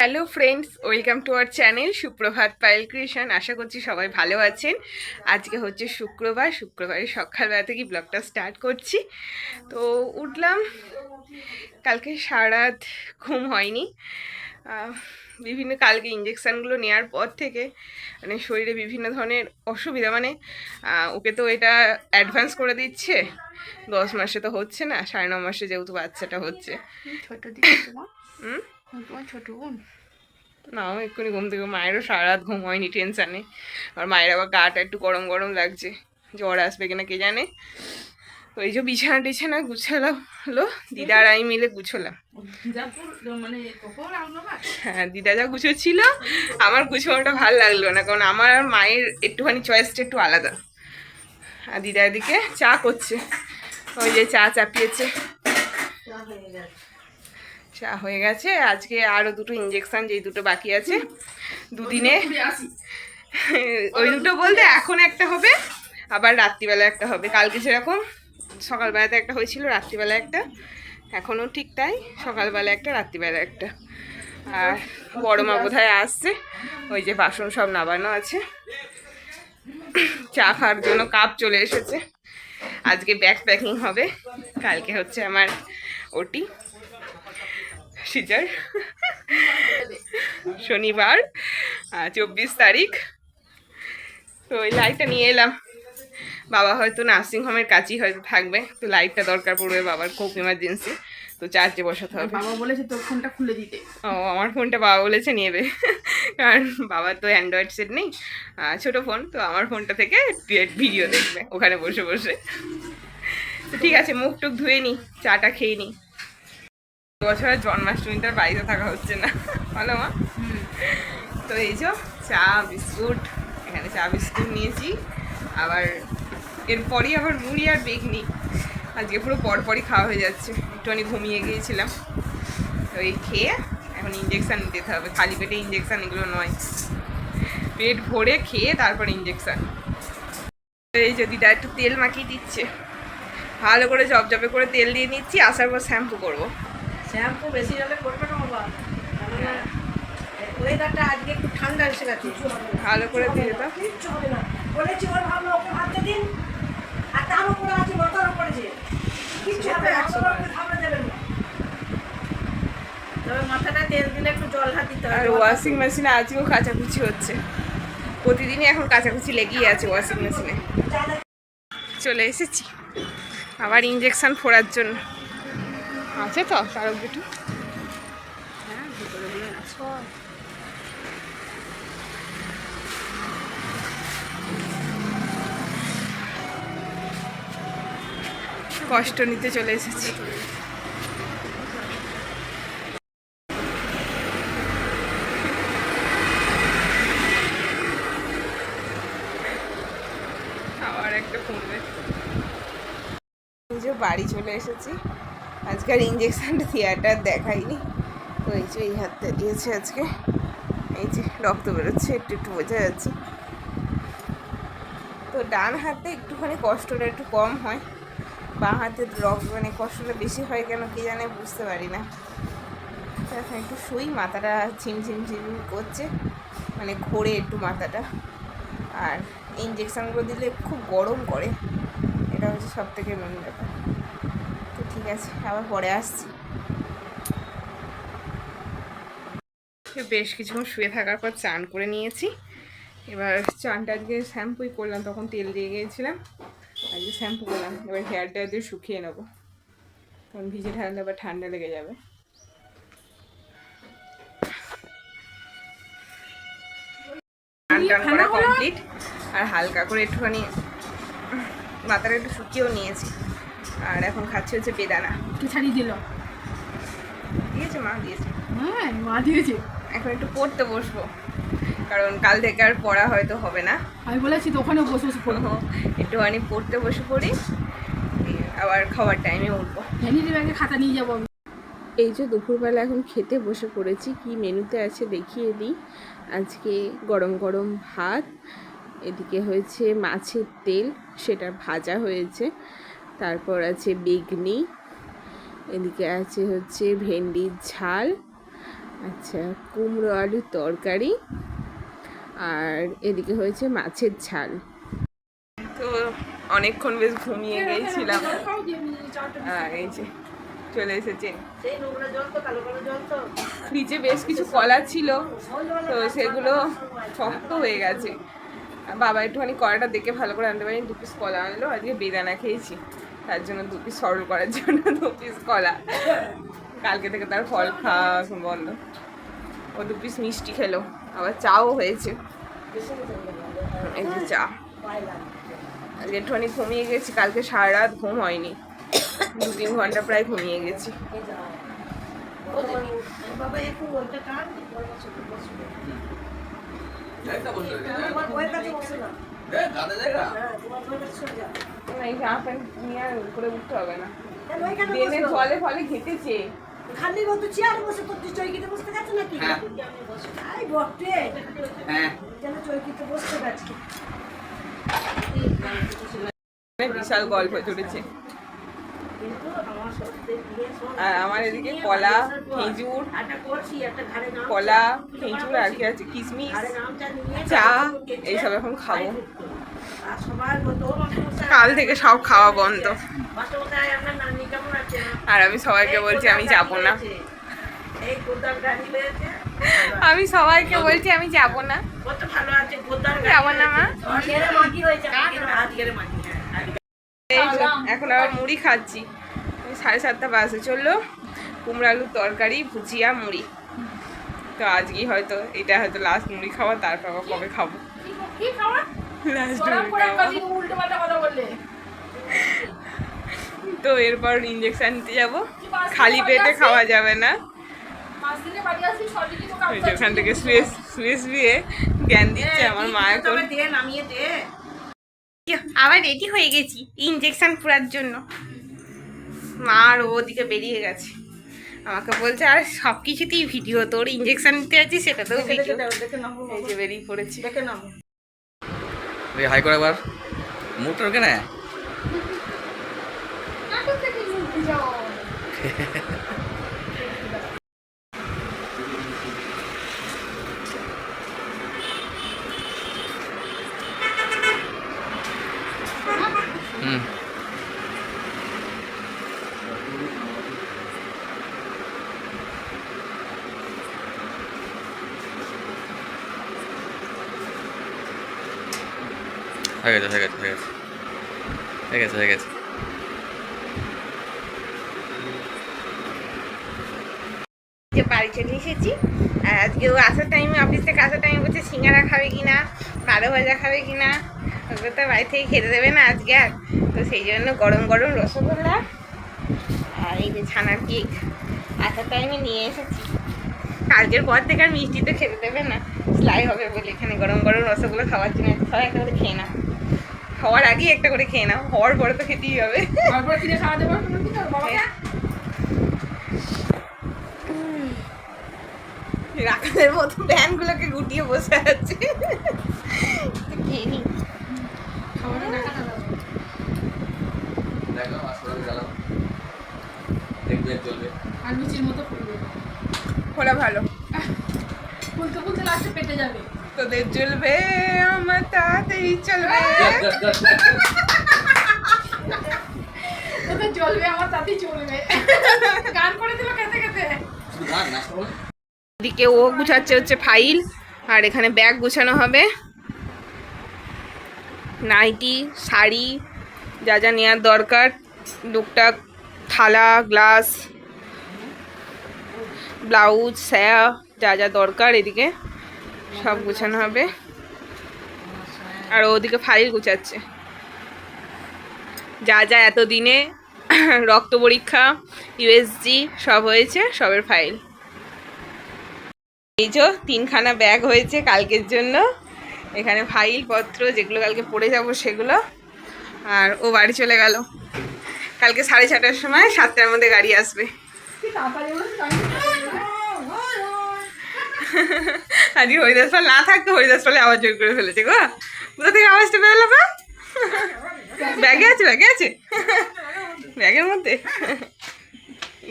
Hello friends welcome to our channel সুপ্রভাত Payel creation আশা করছি সবাই ভালো আছেন। আজকে হচ্ছে শুক্রবার। শুক্রবারে সকালবেলা থেকে ব্লগটা স্টার্ট করছি। তো উঠলাম। কালকে সারা রাত ঘুম হয়নি। বিভিন্ন কালকে ইঞ্জেকশানগুলো নেওয়ার পর থেকে মানে শরীরে বিভিন্ন ধরনের অসুবিধা মানে ওকে তো এটা অ্যাডভান্স করে দিচ্ছে। দশ মাসে তো হচ্ছে না সাড়ে ন মাসে যেহেতু বাচ্চাটা হচ্ছে। ছোট দিদি হুম? তোমার ছোট বোন? না এক্ষুনি ঘুম থেকে মায়েরও সারা রাত ঘুম হয়নি টেনশানে আর মায়ের আবার গাটা একটু গরম গরম লাগছে। জ্বর আসবে কিনা কে জানে? তো এই যে বিছানা টিছানা গুছালাম হলো দিদা আর আমি মিলে গুছোলাম। মানে হ্যাঁ দিদা যা গুছোচ্ছিল আমার গুছোনোটা ভালো লাগল না কারণ আমার আর মায়ের একটুখানি চয়েসটা একটু আলাদা। আর দিদা এদিকে চা করছে। ওই যে চা চাপিয়েছে। চা হয়ে গেছে। আজকে আরও দুটো ইঞ্জেকশন যেই দুটো বাকি আছে দুদিনে। ওই দুটো বলতে এখন একটা হবে আবার রাত্রিবেলা একটা হবে। কালকে যেরকম সকালবেলাতে একটা হয়েছিল রাত্রিবেলা একটা। এখনও ঠিক তাই সকালবেলা একটা রাত্রিবেলা একটা। আর বড় মা বোধহয় আসছে। ওই যে বাসন সব নামানো আছে। চা খাওয়ার জন্য কাপ চলে এসেছে। আজকে ব্যাগ প্যাকিং হবে। কালকে হচ্ছে আমার ওটি। সিজার শনিবার চব্বিশ তারিখ। তো ওই লাইটটা নিয়ে এলাম। বাবা হয়তো নার্সিং হোমের কাছেই হয়তো থাকবে। তো লাইটটা দরকার পড়বে বাবার খুব ইমার্জেন্সি তো চার্জে বসাতে হবে। বাবা বলেছে তোর ফোনটা খুলে দিতে। ও আমার ফোনটা বাবা বলেছে নেবে কারণ বাবার তো অ্যান্ড্রয়েড সেট নেই ছোট ফোন তো আমার ফোনটা থেকে ভিডিও দেখবে ওখানে বসে বসে। তো ঠিক আছে মুখ টুক ধুয়ে নি চাটা খেয়ে নি। বছরের জন্মাষ্টমীটার বাড়িতে থাকা হচ্ছে না। ভালো মা। তো এই যে চা, বিস্কুট, এখানে চা, বিস্কুট নিয়েছি। আবার এরপরই আবার মুড়ি আর বেগনি। আজকে পুরো পরপরই খাওয়া হয়ে যাচ্ছে। একটুখানি ঘুমিয়ে গিয়েছিলাম। তো এই খেয়ে এখন ইঞ্জেকশান দিতে হবে। খালি পেটে ইঞ্জেকশান এগুলো নয়। পেট ভরে খেয়ে তারপর ইঞ্জেকশান এই যে দিদা একটু তেল মাখিয়ে দিচ্ছে। ভালো করে জবজবে করে তেল দিয়ে নিচ্ছি, আসার পর শ্যাম্পু করব। শ্যাম্পু বেশি হলে করবে না বাবা। ওয়েদারটা আজকে একটু ঠান্ডা এসে গেছে। ভালো করে দিয়ে দাও। কিচ্ছু হবে না। বলেছি ওর ভাবলো ওকে ভাবতে দিন। আর তার উপরে আছে মোটর উপরে যে। কিচ্ছু হবে না ওর দেবেন না। তবে মাথাটা তেল দিলে একটু জল হাত দিতে আর হবে ওয়াশিং মেশিনে আজকেও কাচাকুচি হচ্ছে। প্রতিদিনই এখন কাচাকুচি লেগেই আছে ওয়াশিং মেশিনে চলে এসেছি। আবার ইঞ্জেকশন ফোড়ার জন্য। আছে তো কারও দুটো। হ্যাঁ ভিতরে কষ্ট নিতে চলে এসেছি। আবার একটা পড়বে বাড়ি চলে এসেছি। আজকের ইঞ্জেকশনটা থিয়েটার দেখাইনি। তো এই যে এই হাতটা দিয়েছে আজকে। এই যে রক্ত বেরোচ্ছে, একটু একটু বোঝা যাচ্ছে। তো ডান হাতে একটুখানি কষ্টটা একটু কম হয়। বাঁ হাতে রক্ত মানে কষ্টটা বেশি হয় কেন কি জানে বুঝতে পারি না। এখন একটু শুই, মাথাটা ঝিমঝিম ঝিমঝিম করছে। মানে ঘোরে একটু মাথাটা। আর ইঞ্জেকশানগুলো দিলে খুব গরম করে। এটা হচ্ছে সব থেকে মেন ব্যাপার। ঠিক আছে আবার পরে আসছি। বেশ কিছুক্ষণ শুয়ে থাকার পর চান করে নিয়েছি। এবার চানটা আজকে শ্যাম্পুই করলাম তখন তেল দিয়ে গিয়েছিলাম। আজকে শ্যাম্পু করলাম এবার হেয়ারটা দিয়ে শুকিয়ে নেব। তখন ভিজে ঠান্ডা আবার ঠান্ডা লেগে যাবে। টান টান করা কমপ্লিট আর হালকা করে একটুখানি মাথাটা একটু শুকিয়েও নিয়েছি। আর এখন খাচ্ছি হচ্ছে বেদানা। কি ছাড়িয়ে দিল। দিয়েছে মা দিয়েছে। হ্যাঁ মা দিয়েছে। এখন একটু পড়তে বসবো। কারণ কাল থেকে আর পড়া হয়তো হবে না। আমি বলেছি তো ওখানেও বসে বসে পড়ব। একটুখানি পড়তে বসে পড়ি। আবার খাওয়ার টাইমে উঠবো। ভ্যানিটি ব্যাগে খাতা নিয়ে যাব এই যে দুপুরবেলা এখন খেতে বসে পড়েছি কি মেনুতে আছে দেখিয়ে দিই। আজকে গরম গরম ভাত এদিকে হয়েছে মাছের তেল সেটা ভাজা হয়েছে। তারপর আছে বেগনি এদিকে আছে হচ্ছে ভেন্ডির ঝাল আচ্ছা কুমড়ো আলুর তরকারি আর এদিকে হয়েছে মাছের ঝাল। তো অনেকক্ষণ বেশ ঘুমিয়ে গিয়েছিলাম আর এই যে চলে এসেছে। সেই নোংরা জল তো কালো কালো জল তো। ফ্রিজে বেশ কিছু কলা ছিল তো সেগুলো শক্ত হয়ে গেছে। আর বাবা একটুখানি কলাটা দেখে ভালো করে আনতে পারিনি দু পিস কলা আনলো আজকে বেদানা খেয়েছি। তার জন্য দু পিস সরল করার জন্য দু পিস কলা। কালকে থেকে তার ফল খাওয়া বন্ধ। ও দু পিস মিষ্টি খেলো আবার চাও হয়েছে। এই যে চা। আজকে একটুখানি ঘুমিয়ে গেছি কালকে সারা রাত ঘুম হয়নি। দু তিন ঘণ্টা প্রায় ঘুমিয়ে গেছি। বাবা হ্যাঁ তোমার বইয়ের কাছে সরে যাও না, এই জামা প্যান্ট নিয়ে উপরে উঠতে হবে না। কেন ওইখানে ড্রেনের বসো? জলে ফলে ঘেটেছে। খালি মতো চেয়ারে বসে তোর তুই চৌকিতে বসতে গেছে নাকি? আই বটে। যেন চৌকিতে বসতে গেছে মানে বিশাল গল্প চলেছে। কিন্তু আমার আর এদিকে কলা খেজুর কলা খেজুর আর কি আছে কিশমিশ ঘাড়ে নামটা নিয়ে চা। এইসব এখন খাব আর সবার মতো মাস্টারমশাই কাল থেকে সব খাওয়া বন্ধ। আর আমি সবাইকে বলছি আমি যাব না। আমি সবাইকে বলছি আমি যাব না। যাব না, মা। এখন আবার মুড়ি খাচ্ছি। সাড়ে সাতটা বাজে চলল। কুমড়ো আলুর তরকারি ভুজিয়া মুড়ি। তো আজকেই হয়তো এটা হয়তো লাস্ট মুড়ি খাওয়া তারপর কবে খাব। তো এরপর ইঞ্জেকশন নিতে যাব। খালি পেটে খাওয়া যাবে না। মাস দিনে বাড়ি আসবি সবই কিন্তু ওই যে ওখান থেকে শুয়ে শুয়ে শুয়ে জ্ঞান দিচ্ছে আমার মা এখন আবার রেডি হয়ে গেছি ইঞ্জেকশন পুরার জন্য। মা আর ওদিকে বেরিয়ে গেছে। আমাকে বলছে আর সব কিছুতেই ভিডিও তোর ইঞ্জেকশন নিতে আছিস সেটাতেও দেখে ভিডিও বেরিয়ে পড়েছি। ওই হাই করে আবার। মুখটা ওকে না। নাটক থেকে উল্টে যাও হুম। হয়ে গেছে হয়ে গেছে হয়ে গেছে। হয়ে গেছে যে বাড়ি চলে এসেছি। আর আজকে ও আসার টাইমে অফিস থেকে আসার টাইমে বলছে সিঙ্গারা খাবে কিনা বারো ভাজা খাবে কিনা। ওকে তো বাড়ি থেকে খেতে দেবে না আজকে আর। তো সেই জন্য গরম গরম রসগোল্লা আর এই যে ছানার কেক আসার টাইমে নিয়ে এসেছি। কালকের পর থেকে আর মিষ্টি তো খেতে দেবে না। সেলাই হবে বলে এখানে গরম গরম রসগোল্লা খাওয়ার জন্য সবাই একটা খেয়ে নাও। হওয়ার আগেই একটা করে খেয়ে নাও হওয়ার পরে তো খেতেই হবে। রাখালের মতো প্যানগুলোকে গুটিয়ে বসে আছে। তো খেয়ে নি খাওয়াটা না কাটা দাও। দেখো আসলে গেলাম। দেখবে চলবে আর লুচির মতো ফুলবে। খোলা ভালো। ফুলতে ফুলতে লাস্টে পেটে যাবে। তোদের চলবে আমার তাড়াতাড়ি চলবে। তোদের চলবে আমার তাতেই চলবে। গান করে দিল খেতে খেতে। এদিকে ও গুছাচ্ছে হচ্ছে ফাইল আর এখানে ব্যাগ গুছানো হবে। নাইটি শাড়ি যা যা নেওয়ার দরকার টুকটাক থালা গ্লাস ব্লাউজ স্যায়া যা যা দরকার এদিকে। সব গুছানো হবে। আর ওদিকে ফাইল গুছাচ্ছে। যা যা এতদিনে রক্ত পরীক্ষা ইউএসজি সব হয়েছে, সবের ফাইল। এই যে তিনখানা ব্যাগ হয়েছে কালকের জন্য। এখানে ফাইল, পত্র, যেগুলো কালকে পড়ে যাব সেগুলো। আর ও বাড়ি চলে গেল। কালকে সাড়ে ছটার সময় সাতটার মধ্যে গাড়ি আসবে কি তাড়াতাড়ি বলেছিস আমি আজকে হরিদাস পাল না থাকতো হরিদাস পালে আওয়াজ জোর করে ফেলেছে গো। কোথা থেকে আওয়াজটা বেরোলো বা? ব্যাগে আছে ব্যাগে আছে? ব্যাগের মধ্যে?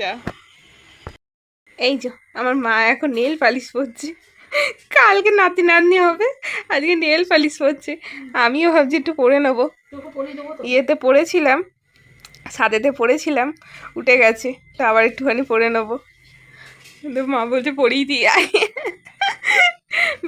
যা। এই যে, আমার মা এখন নেল পালিশ পরছে। কালকে নাতি নাতনি হবে, আজকে নেল পালিশ পরছে। আমিও ভাবছি একটু পরে নেব। ইয়েতে পড়েছিলাম সাদেতে পড়েছিলাম, উঠে গেছে। তো আবার একটুখানি পরে নেব। কিন্তু মা বলছে পরেই দিয়ে আয়।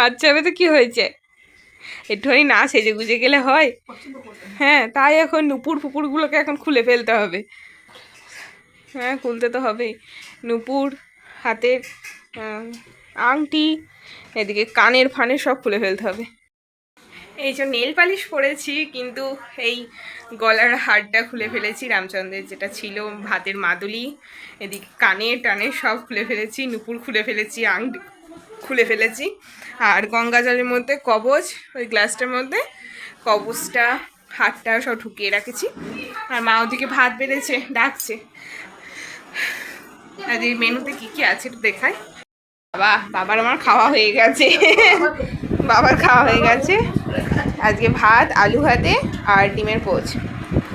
বাচ্চা হবে তো কী হয়েছে? একটুখানি না সেজে গুজে গেলে হয়। হ্যাঁ তাই এখন নুপুর ফুপুরগুলোকে এখন খুলে ফেলতে হবে। হ্যাঁ খুলতে তো হবেই। নুপুর হাতের আংটি, এদিকে কানের ফানের সব খুলে ফেলতে হবে। এই যে নেল পালিশ পরেছি, কিন্তু এই গলার হারটা খুলে ফেলেছি রামচন্দ্রের, যেটা ছিল ভাতের মাদুলি। এদিকে কানে টানে সব খুলে ফেলেছি, নুপুর খুলে ফেলেছি, আংটি খুলে ফেলেছি। আর গঙ্গা জলের মধ্যে কবচ ওই গ্লাসটার মধ্যে কবচটা হাতটা সব ঢুকিয়ে রাখেছি। আর মা ওদিকে ভাত বেড়েছে, ডাকছে। আর এই মেনুতে কি কি আছে একটু দেখায় বাবা, বাবার আমার খাওয়া হয়ে গেছে। বাবার খাওয়া হয়ে গেছে। আজকে ভাত, আলু ভাতে আর ডিমের পোচ।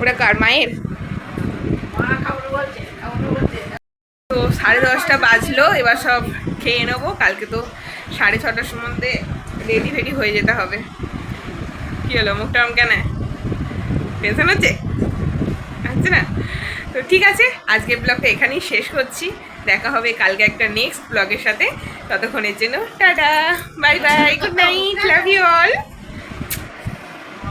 ওটা কার, মায়ের? তো সাড়ে দশটা বাজলো, এবার সব খেয়ে নেব। কালকে তো সাড়ে ছটার সম্বন্ধে রেডি ফেডি হয়ে যেতে হবে। কি হলো, মুখটা আম কেন? টেনশন হচ্ছে? হচ্ছে না? তো ঠিক আছে, আজকের ব্লগটা এখানেই শেষ করছি। দেখা হবে কালকে একটা নেক্সট ব্লগের সাথে। ততক্ষণের জন্য tata bye bye good night love you all